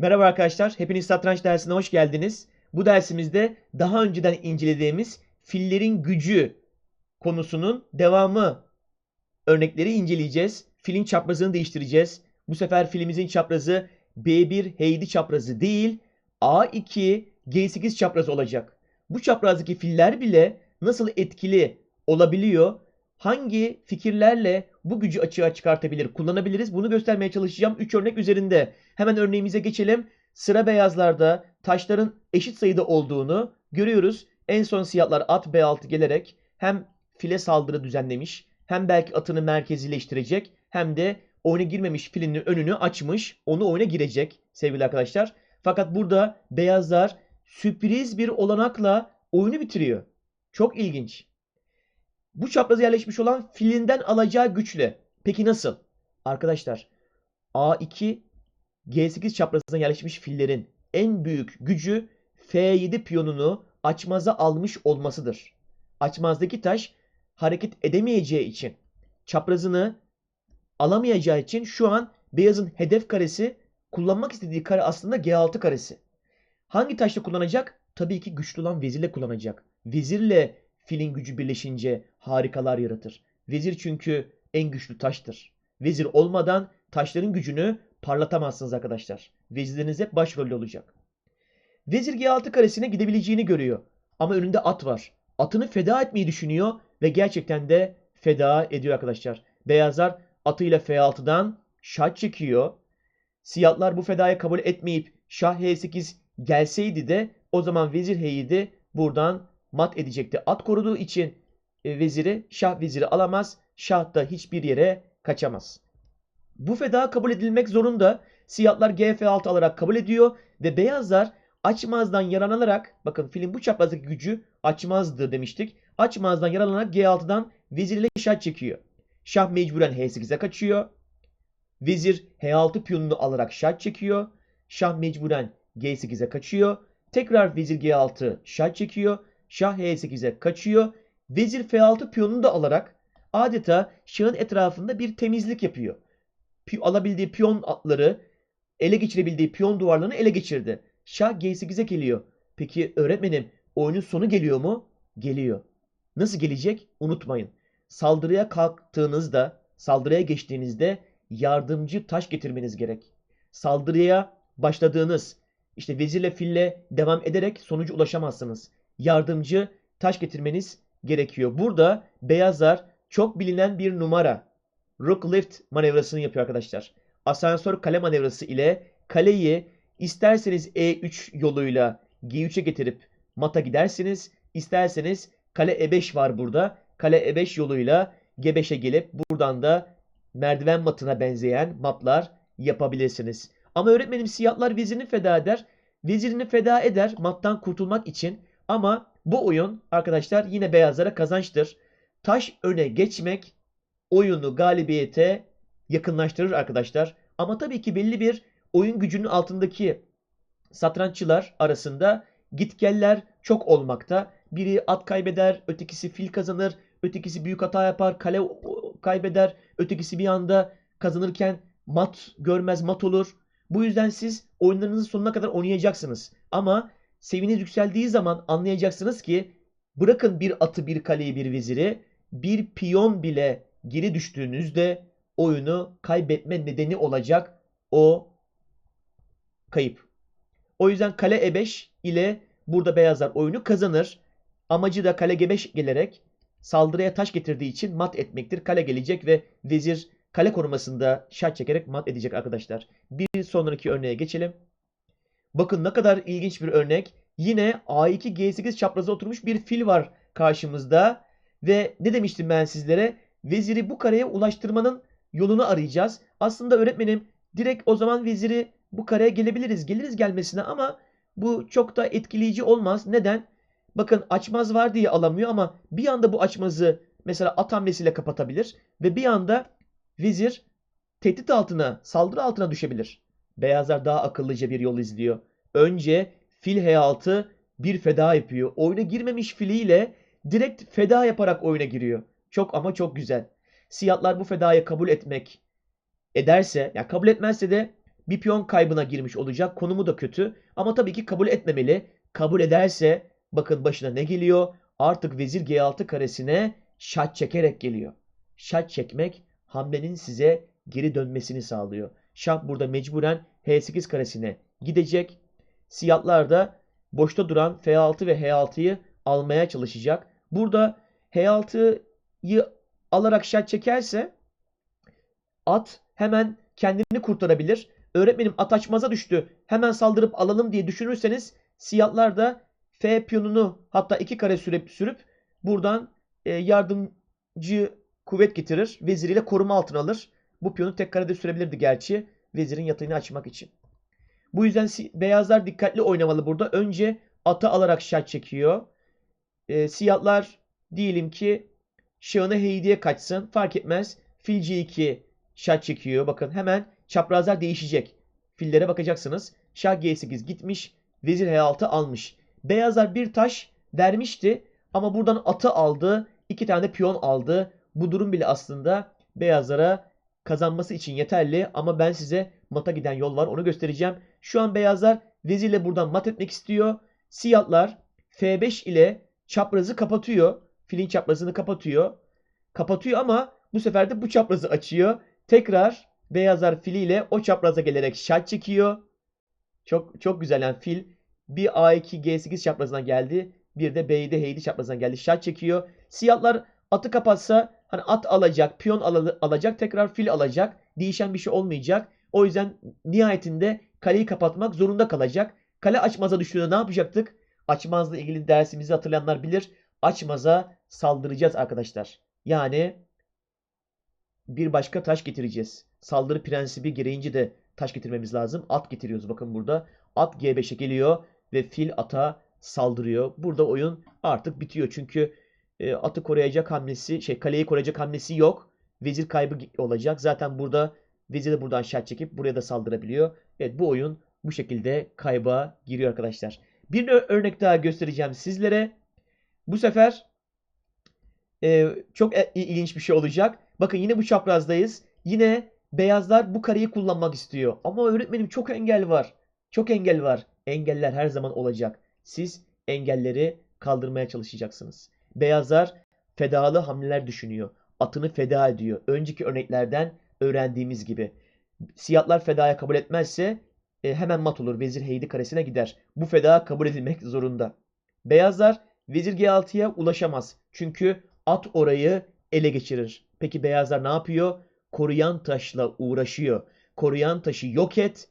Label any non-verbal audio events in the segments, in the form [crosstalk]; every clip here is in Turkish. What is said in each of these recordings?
Merhaba arkadaşlar, hepiniz satranç dersine hoş geldiniz. Bu dersimizde daha önceden incelediğimiz fillerin gücü konusunun devamı örnekleri inceleyeceğiz. Filin çaprazını değiştireceğiz. Bu sefer filimizin çaprazı B1 Heydi çaprazı değil, A2 G8 çaprazı olacak. Bu çaprazdaki filler bile nasıl etkili olabiliyor? Hangi fikirlerle bu gücü açığa çıkartabilir, kullanabiliriz? Bunu göstermeye çalışacağım 3 örnek üzerinde. Hemen örneğimize geçelim. Sıra beyazlarda taşların eşit sayıda olduğunu görüyoruz. En son siyahlar at B6 gelerek hem file saldırı düzenlemiş, hem belki atını merkezileştirecek, hem de oyuna girmemiş filinin önünü açmış, onu oyuna girecek sevgili arkadaşlar. Fakat burada beyazlar sürpriz bir olanakla oyunu bitiriyor. Çok ilginç. Bu çapraza yerleşmiş olan filinden alacağı güçle. Peki nasıl? Arkadaşlar A2 G8 çaprazına yerleşmiş fillerin en büyük gücü F7 piyonunu açmaza almış olmasıdır. Açmazdaki taş hareket edemeyeceği için çaprazını alamayacağı için şu an beyazın hedef karesi kullanmak istediği kare aslında G6 karesi. Hangi taşla kullanacak? Tabii ki güçlü olan vezirle kullanacak. Vezirle filin gücü birleşince harikalar yaratır. Vezir çünkü en güçlü taştır. Vezir olmadan taşların gücünü parlatamazsınız arkadaşlar. Vezirleriniz hep başrolde olacak. Vezir G6 karesine gidebileceğini görüyor. Ama önünde at var. Atını feda etmeyi düşünüyor ve gerçekten de feda ediyor arkadaşlar. Beyazlar atıyla F6'dan şah çekiyor. Siyahlar bu fedaya kabul etmeyip şah H8 gelseydi de o zaman vezir H7 buradan mat edecekti. At koruduğu için e, veziri şah veziri alamaz. Şah da hiçbir yere kaçamaz. Bu feda kabul edilmek zorunda. Siyahlar GF6 alarak kabul ediyor ve beyazlar açmazdan yararlanarak bakın film bu çaprazdaki gücü açmazdı demiştik. Açmazdan yararlanarak G6'dan vezir ile şah çekiyor. Şah mecburen H8'e kaçıyor. Vezir H6 piyonunu alarak şah çekiyor. Şah mecburen G8'e kaçıyor. Tekrar vezir G6 şah çekiyor. Şah H8'e kaçıyor. Vezir F6 piyonunu da alarak adeta şahın etrafında bir temizlik yapıyor. Alabildiği piyon atları, ele geçirebildiği piyon duvarlarını ele geçirdi. Şah G8'e geliyor. Peki öğretmenim oyunun sonu geliyor mu? Geliyor. Nasıl gelecek? Unutmayın. Saldırıya kalktığınızda, saldırıya geçtiğinizde yardımcı taş getirmeniz gerek. Saldırıya başladığınız, işte vezirle fille devam ederek sonuca ulaşamazsınız. Yardımcı taş getirmeniz gerekiyor. Burada beyazlar çok bilinen bir numara. Rook lift manevrasını yapıyor arkadaşlar. Asansör kale manevrası ile kaleyi isterseniz E3 yoluyla G3'e getirip mata gidersiniz. İsterseniz kale E5 var burada. Kale E5 yoluyla G5'e gelip buradan da merdiven matına benzeyen matlar yapabilirsiniz. Ama öğretmenim siyahlar vezirini feda eder. Vezirini feda eder mattan kurtulmak için. Ama bu oyun arkadaşlar yine beyazlara kazançtır. Taş öne geçmek oyunu galibiyete yakınlaştırır arkadaşlar. Ama tabii ki belli bir oyun gücünün altındaki satranççılar arasında gitgeller çok olmakta. Biri at kaybeder, ötekisi fil kazanır, ötekisi büyük hata yapar, kale kaybeder, ötekisi bir anda kazanırken mat görmez, mat olur. Bu yüzden siz oyunlarınızın sonuna kadar oynayacaksınız. Ama seviyeniz yükseldiği zaman anlayacaksınız ki bırakın bir atı, bir kaleyi, bir veziri, bir piyon bile geri düştüğünüzde oyunu kaybetme nedeni olacak o kayıp. O yüzden kale E5 ile burada beyazlar oyunu kazanır. Amacı da kale G5 gelerek saldırıya taş getirdiği için mat etmektir. Kale gelecek ve vezir kale korumasında şah çekerek mat edecek arkadaşlar. Bir sonraki örneğe geçelim. Bakın ne kadar ilginç bir örnek. Yine A2 G8 çaprazı oturmuş bir fil var karşımızda. Ve ne demiştim ben sizlere? Veziri bu kareye ulaştırmanın yolunu arayacağız. Aslında öğretmenim direkt o zaman veziri bu kareye gelebiliriz. Geliriz gelmesine ama bu çok da etkileyici olmaz. Neden? Bakın açmaz var diye alamıyor ama bir anda bu açmazı mesela at hamlesiyle kapatabilir. Ve bir anda vezir tehdit altına, saldırı altına düşebilir. Beyazlar daha akıllıca bir yol izliyor. Önce fil H6 bir feda yapıyor. Oyuna girmemiş filiyle direkt feda yaparak oyuna giriyor. Çok ama çok güzel. Siyahlar bu fedayı kabul etmek ederse, ya yani kabul etmezse de bir piyon kaybına girmiş olacak. Konumu da kötü ama tabii ki kabul etmemeli. Kabul ederse bakın başına ne geliyor? Artık vezir G6 karesine şat çekerek geliyor. Şat çekmek hamlenin size geri dönmesini sağlıyor. Şah burada mecburen H8 karesine gidecek. Siyahlar da boşta duran F6 ve H6'yı almaya çalışacak. Burada H6'yı alarak şat çekerse at hemen kendini kurtarabilir. Öğretmenim at açmaza düştü. Hemen saldırıp alalım diye düşünürseniz siyahlar da F piyonunu hatta iki kare sürüp sürüp buradan e, yardımcı kuvvet getirir. Veziriyle koruma altına alır. Bu piyonu tek karede sürebilirdi gerçi. Vezirin yatağını açmak için. Bu yüzden beyazlar dikkatli oynamalı burada. Önce atı alarak şah çekiyor. E, siyahlar diyelim ki şahını heydiye kaçsın. Fark etmez. Fil C2 şah çekiyor. Bakın hemen çaprazlar değişecek. Fillere bakacaksınız. Şah G8 gitmiş. Vezir H6 almış. Beyazlar bir taş vermişti. Ama buradan atı aldı. iki tane de piyon aldı. Bu durum bile aslında beyazlara kazanması için yeterli. Ama ben size mata giden yol var. Onu göstereceğim. Şu an beyazlar vezirle buradan mat etmek istiyor. Siyahlar F5 ile çaprazı kapatıyor. Filin çaprazını kapatıyor. Kapatıyor ama bu sefer de bu çaprazı açıyor. Tekrar beyazlar filiyle o çapraza gelerek şat çekiyor. Çok çok güzel yani fil bir A2 G8 çaprazına geldi. Bir de B7 H7 çaprazına geldi. Şat çekiyor. Siyahlar atı kapatsa hani at alacak, piyon al alacak, tekrar fil alacak. Değişen bir şey olmayacak. O yüzden nihayetinde kaleyi kapatmak zorunda kalacak. Kale açmaza düştüğünde ne yapacaktık? Açmazla ilgili dersimizi hatırlayanlar bilir. Açmaza saldıracağız arkadaşlar. Yani bir başka taş getireceğiz. Saldırı prensibi gereğince de taş getirmemiz lazım. At getiriyoruz bakın burada. At G5'e geliyor ve fil ata saldırıyor. Burada oyun artık bitiyor. Çünkü e, atı koruyacak hamlesi, şey kaleyi koruyacak hamlesi yok. Vezir kaybı olacak. Zaten burada vezir de buradan şart çekip buraya da saldırabiliyor. Evet bu oyun bu şekilde kayba giriyor arkadaşlar. Bir örnek daha göstereceğim sizlere. Bu sefer e, çok e, ilginç bir şey olacak. Bakın yine bu çaprazdayız. Yine beyazlar bu kareyi kullanmak istiyor. Ama öğretmenim çok engel var. Çok engel var. Engeller her zaman olacak. Siz engelleri kaldırmaya çalışacaksınız. Beyazlar fedalı hamleler düşünüyor. Atını feda ediyor. Önceki örneklerden öğrendiğimiz gibi. Siyahlar fedaya kabul etmezse e, hemen mat olur. Vezir Heydi karesine gider. Bu feda kabul edilmek zorunda. Beyazlar vezir G6'ya ulaşamaz. Çünkü at orayı ele geçirir. Peki beyazlar ne yapıyor? Koruyan taşla uğraşıyor. Koruyan taşı yok et.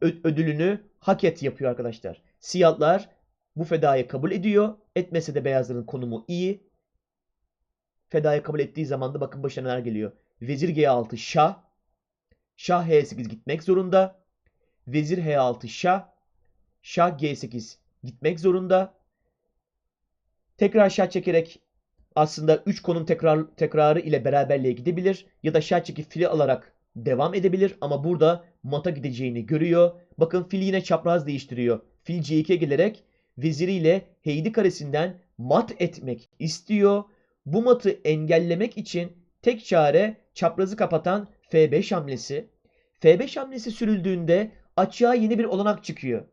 Ödülünü hak et yapıyor arkadaşlar. Siyahlar bu fedayı kabul ediyor. Etmese de beyazların konumu iyi. Fedayı kabul ettiği zaman da bakın başına neler geliyor. Vezir G6 şah. Şah H8 gitmek zorunda. Vezir H6 şah. Şah G8 gitmek zorunda. Tekrar şah çekerek aslında 3 konum tekrar, tekrarı ile beraberliğe gidebilir. Ya da şah çekip fili alarak devam edebilir. Ama burada mata gideceğini görüyor. Bakın fil yine çapraz değiştiriyor. Fil C2'ye gelerek veziriyle Heydi karesinden mat etmek istiyor. Bu matı engellemek için tek çare çaprazı kapatan F5 hamlesi. F5 hamlesi sürüldüğünde açığa yeni bir olanak çıkıyor.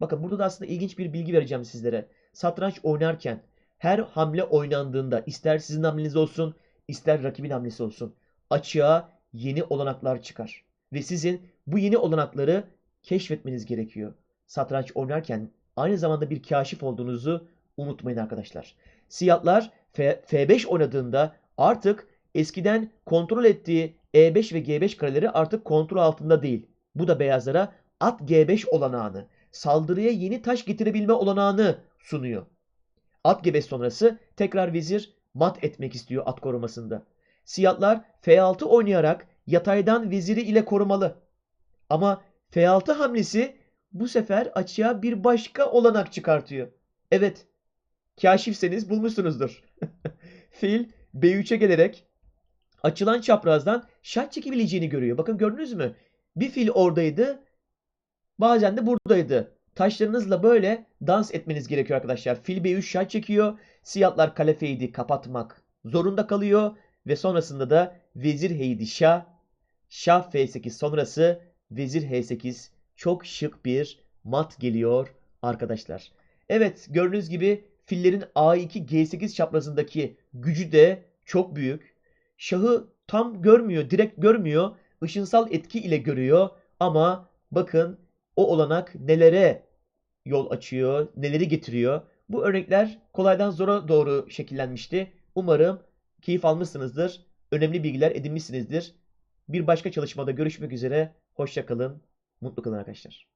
Bakın burada da aslında ilginç bir bilgi vereceğim sizlere. Satranç oynarken her hamle oynandığında ister sizin hamleniz olsun ister rakibin hamlesi olsun açığa yeni olanaklar çıkar. Ve sizin bu yeni olanakları keşfetmeniz gerekiyor. Satranç oynarken aynı zamanda bir kaşif olduğunuzu unutmayın arkadaşlar. Siyahlar F F5 oynadığında artık eskiden kontrol ettiği E5 ve G5 kareleri artık kontrol altında değil. Bu da beyazlara at G5 olanağını, saldırıya yeni taş getirebilme olanağını sunuyor. At G5 sonrası tekrar vezir mat etmek istiyor at korumasında. Siyahlar F6 oynayarak yataydan veziri ile korumalı. Ama F6 hamlesi bu sefer açığa bir başka olanak çıkartıyor. Evet, kaşifseniz bulmuşsunuzdur. [laughs] Fil B3'e gelerek açılan çaprazdan şah çekebileceğini görüyor. Bakın gördünüz mü? Bir fil oradaydı, bazen de buradaydı. Taşlarınızla böyle dans etmeniz gerekiyor arkadaşlar. Fil B3 şah çekiyor. Siyahlar kale feydi kapatmak zorunda kalıyor. Ve sonrasında da vezir heydi şah. Şah F8 sonrası Vezir H8 çok şık bir mat geliyor arkadaşlar. Evet gördüğünüz gibi fillerin A2 G8 çaprazındaki gücü de çok büyük. Şahı tam görmüyor, direkt görmüyor. Işınsal etki ile görüyor ama bakın o olanak nelere yol açıyor, neleri getiriyor. Bu örnekler kolaydan zora doğru şekillenmişti. Umarım keyif almışsınızdır. Önemli bilgiler edinmişsinizdir. Bir başka çalışmada görüşmek üzere. Hoşça kalın. Mutlu kalın arkadaşlar.